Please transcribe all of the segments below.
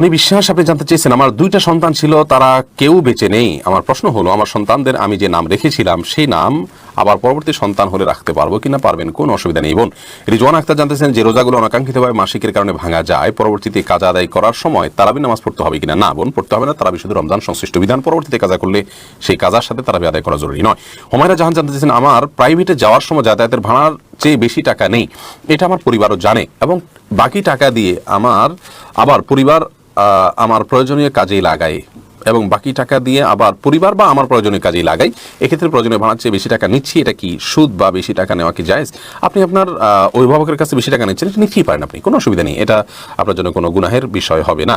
Tony বিশ্বাস, আপনি জানতে চেয়েছেন, আমার দুইটা সন্তান ছিল, তারা কেউ বেঁচে নেই। আমার প্রশ্ন হলো, আমার সন্তানদের আমি যে নাম রেখেছিলাম, সেই নাম আবার পরবর্তী সন্তান হলে রাখতে পারব কিনা পারবেন, কোনো অসুবিধা নেই। বোন, রিজওয়ান আক্তার জানতেছেন যে রোজাগুলো অনাকাঙ্ক্ষিতভাবে মাসিকের কারণে ভাঙা যায়, পরবর্তীতে কাজ আদায় করার সময় তারাবি নামাজ পড়তে হবে কিনা? না বোন, পড়তে হবে না, তারাবি শুধু রমজান সংশ্লিষ্ট বিধান, পরবর্তীতে কাজা করলে সেই কাজার সাথে তারাবি আদায় করা জরুরি নয়। হুমায়রা জাহান জানতে চেয়েছেন, আমার প্রাইভেটে যাওয়ার সময় যাতায়াতের ভাড়ার চেয়ে বেশি টাকা নেই, এটা আমার পরিবারও জানে, এবং বাকি টাকা দিয়ে আমার, আবার পরিবার আমার প্রয়োজনীয় কাজেই লাগায় এবং বাকি টাকা দিয়ে আবার পরিবার বা আমার প্রয়োজনীয় কাজেই লাগাই, এক্ষেত্রে প্রয়োজনীয় ভাড়ার চেয়ে বেশি টাকা নিচ্ছি, এটা কি সুদ বা বেশি টাকা নেওয়া কি জায়েজ? আপনি আপনার অভিভাবকের কাছে বেশি টাকা নিচ্ছেন, এটা নিতেই পারেন আপনি, কোনো অসুবিধা নেই, এটা আপনার জন্য কোনো গুনাহের বিষয় হবে না।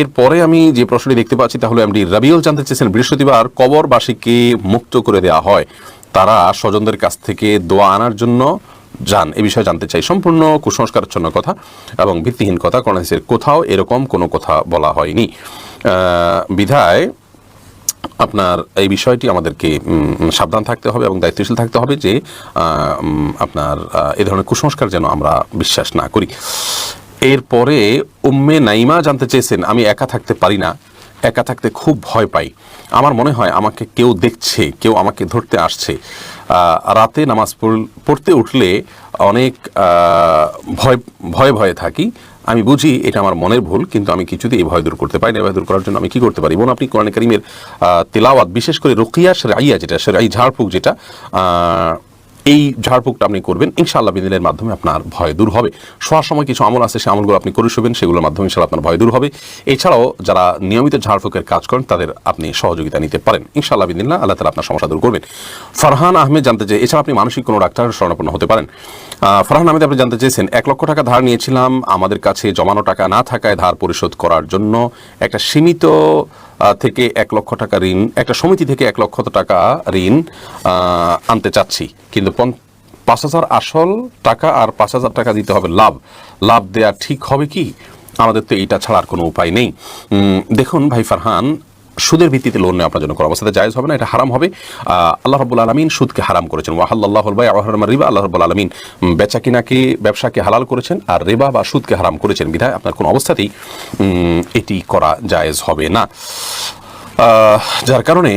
এরপরে আমি যে প্রশ্নটি দেখতে পাচ্ছি, তাহলে এমডি রাবিউল জানতে চেয়েছেন, বৃহস্পতিবার কবরবাসীকে মুক্ত করে দেওয়া হয়। তারা স্বজনদের কাছ থেকে দোয়া আনার জন্য যান, এ বিষয়ে জানতে চাই। সম্পূর্ণ কুসংস্কারচ্ছন্ন কথা এবং ভিত্তিহীন কথা কর্ণাসের কোথাও এরকম কোনো কথা বলা হয়নি। বিধায় আপনার এই বিষয়টি আমাদেরকে সাবধান থাকতে হবে এবং দায়িত্বশীল থাকতে হবে যে আপনার এ ধরনের কুসংস্কার যেন আমরা বিশ্বাস না করি। এরপরে উম্মে নাইমা জানতে চেয়েছেন, আমি একা থাকতে পারি না, একা থাকতে খুব ভয় পাই। আমার মনে হয় আমাকে কেউ দেখছে, কেউ আমাকে ধরতে আসছে। রাতে নামাজ পড়- পড়তে উঠলে অনেক ভয় ভয় ভয়ে থাকি। আমি বুঝি এটা আমার মনের ভুল, কিন্তু আমি কিছুতেই এই ভয় দূর করতে পারি না। ভয় দূর করার জন্য আমি কি করতে পারি? এবং আপনি কোরআন করিমের তেলাওয়াত, বিশেষ করে রকিয়া সেরাইয়া যেটা সেরাই ঝাড়ফুঁক যেটা এই ঝাড়ফুঁকটা আপনি করবেন, ইনশাআল্লাহ বিদিনের মাধ্যমে আপনার ভয় দূর হবে। শোয়ার সময় কিছু আমল আছে সেই আমলগুলো আপনি করে শুবেন, সেগুলোর মাধ্যমে ইনশাআল্লাহ আপনার ভয় দূর হবে। এছাড়াও যারা নিয়মিত ঝাড়ফুঁকের কাজ করেন, তাদের আপনি সহযোগিতা নিতে পারেন। ইনশাআল্লাহ বিদিল্লাহ আল্লাহ তালা আপনার সমস্যা দূর করবেন। ফারহান আহমেদ জানতে চাই এছাড়া আপনি মানসিক কোনো ডাক্তারের শরণাপন্ন হতে পারেন? ফারহান আহমেদ আপনি জানতে চেয়েছেন, এক লক্ষ টাকা ধার নিয়েছিলাম, আমাদের কাছে জমানো টাকা না থাকায় ধার পরিশোধ করার জন্য একটা সীমিত থেকে এক লক্ষ টাকা ঋণ, একটা সমিতি থেকে এক লক্ষ টাকা ঋণ আনতে চাচ্ছি। কিন্তু পাঁচ হাজার আসল টাকা আর পাঁচ হাজার টাকা দিতে হবে লাভ। লাভ দেয়া ঠিক হবে কি? আমাদের তো এইটা ছাড়ার কোনো উপায় নেই। দেখুন ভাই ফারহান সুদের ভিত্তিতে লোন নেওয়া আপনার জন্য করা অবস্থাতে জায়েজ হবে না, এটা হারাম হবে। আল্লাহ রাব্বুল আলমিন সুদকে হারাম করেছেন। ওয়াহাল্লাহ ভাই আহরমা রিবা আল্লাহ রাব্বুল আলমিন বেচা কিনাকে ব্যবসাকে হালাল করেছেন আর রেবা বা সুদকে হারাম করেছেন। বিধায় আপনার কোনো অবস্থাতেই এটি করা জায়েজ হবে না। যার কারণে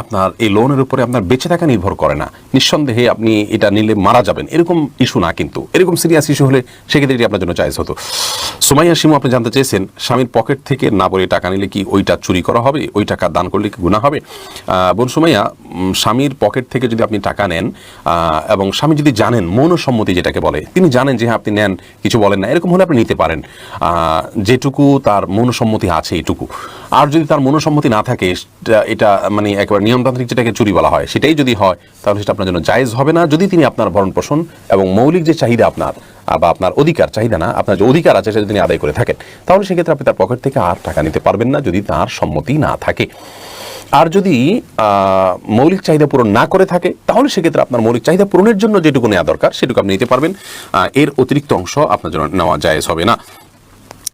আপনার এই লোনের উপরে আপনার বেঁচে থাকা নির্ভর করে না। নিঃসন্দেহে আপনি এটা নিলে মারা যাবেন। এরকম ইস্যু না কিন্তু। এরকম সিরিয়াস ইস্যু হলে সেক্ষেত্রে এটি আপনার জন্য চাইজ হতো। সুমাইয়া শিমু, আপনি জানতে চেয়েছেন, স্বামীর পকেট থেকে না বলে টাকা নিলে কি ওইটা চুরি করা হবে? ওই টাকা দান করলে কি গুণা হবে? বোন সুমাইয়া স্বামীর পকেট থেকে যদি আপনি টাকা নেন এবং স্বামী যদি জানেন, মৌনসম্মতি যেটাকে বলে, তিনি জানেন যে হ্যাঁ আপনি নেন, কিছু বলেন না, এরকম হলে আপনি নিতে পারেন। যেটুকু তার মৌনসম্মতি আছে এটুকু। আর যদি তার মনোসম্মতি না থাকে এটা মানে একবার নিয়মতান্ত্রিক যেটাকে চুরি বলা হয়, সেটাই যদি হয়, তাহলে সেটা আপনার জন্য জায়েজ হবে না। যদি তিনি আপনার ভরণ পোষণ এবং মৌলিক যে চাহিদা আপনার বা আপনার অধিকার, চাহিদা না, আপনার যে অধিকার আছে সেটা তিনি আদায় করে থাকেন। তাহলে সেক্ষেত্রে আপনি তার পকেট থেকে আর টাকা নিতে পারবেন না যদি তার সম্মতি না থাকে। আর যদি মৌলিক চাহিদা পূরণ না করে থাকে, তাহলে সেক্ষেত্রে আপনার মৌলিক চাহিদা পূরণের জন্য যেটুকু নেওয়া দরকার, সেটুকু আপনি নিতে পারবেন। এর অতিরিক্ত অংশ আপনার জন্য নেওয়া যায় হবে না।